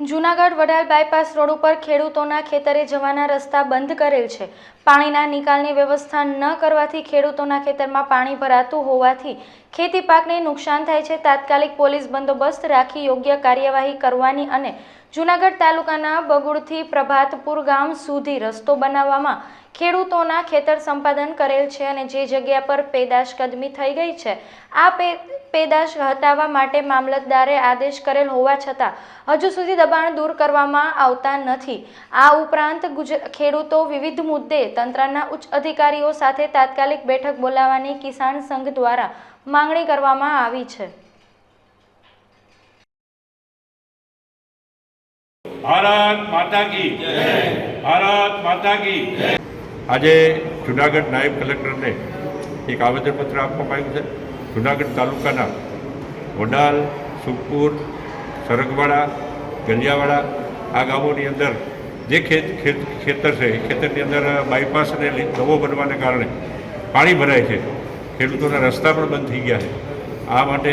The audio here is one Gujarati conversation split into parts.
જૂનાગઢ વડાલ બાયપાસ રોડ ઉપર ખેડૂતોના ખેતરે જવાના રસ્તા બંધ કરેલ છે. પાણીના નિકાલની વ્યવસ્થા ન કરવાથી ખેડૂતોના ખેતરમાં પાણી ભરાતું હોવાથી ખેતી પાકને નુકસાન થાય છે. તાત્કાલિક પોલીસ બંદોબસ્ત રાખી યોગ્ય કાર્યવાહી કરવાની અને જૂનાગઢ તાલુકાના બગુડથી પ્રભાતપુર ગામ સુધી રસ્તો બનાવવામાં ખેડૂતોના ખેતર સંપાદન કરેલ છે અને જે જગ્યા પર પેદાશ કદમી થઈ ગઈ છે, આ પેદાશ હટાવવા માટે મામલતદારે આદેશ કરેલ હોવા છતાં હજુ સુધી દબાણ દૂર કરવામાં આવતા નથી. આ ઉપરાંત ખેડૂતો વિવિધ મુદ્દે તંત્રના ઉચ્ચ અધિકારીઓ સાથે તાત્કાલિક બેઠક બોલાવવાની કિસાન સંઘ દ્વારા માંગણી કરવામાં આવી છે. ભારત માતા કી ભારત માતા કી આજે જુનાગઢ નાયબ કલેક્ટરને એક આવેદનપત્ર આપવામાં આવ્યું છે. જુનાગઢ તાલુકાના વડાલ સુખપુર સરગવાડા ગંજાવાડા આ ગામોની અંદર જે ખેત ખેત, ખેતર છે, એ ખેતરની અંદર બાયપાસ અને નવો બનવાને કારણે પાણી ભરાય છે. ખેડૂતોના રસ્તા પણ બંધ થઈ ગયા છે. આ માટે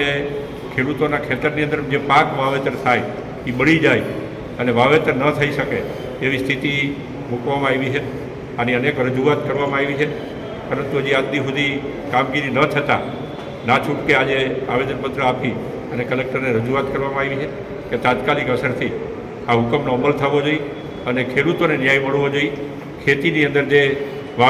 ખેડૂતોના ખેતરની અંદર જે પાક વાવેતર થાય, એ બળી જાય અને વાવેતર ન થઈ શકે એવી સ્થિતિ મૂકવામાં આવી છે. આની અનેક રજૂઆત કરવામાં આવી છે. પરંતુ હજી આજની સુધી કામગીરી ન થતાં, ના છૂટકે આજે આવેદનપત્ર આપી અને કલેક્ટરને રજૂઆત કરવામાં આવી છે. કે તાત્કાલિક અસરથી આ હુકમનો અમલ થવો જોઈએ અને ખેડૂતોને ન્યાય મળવો જોઈએ. ખેતીની અંદર જે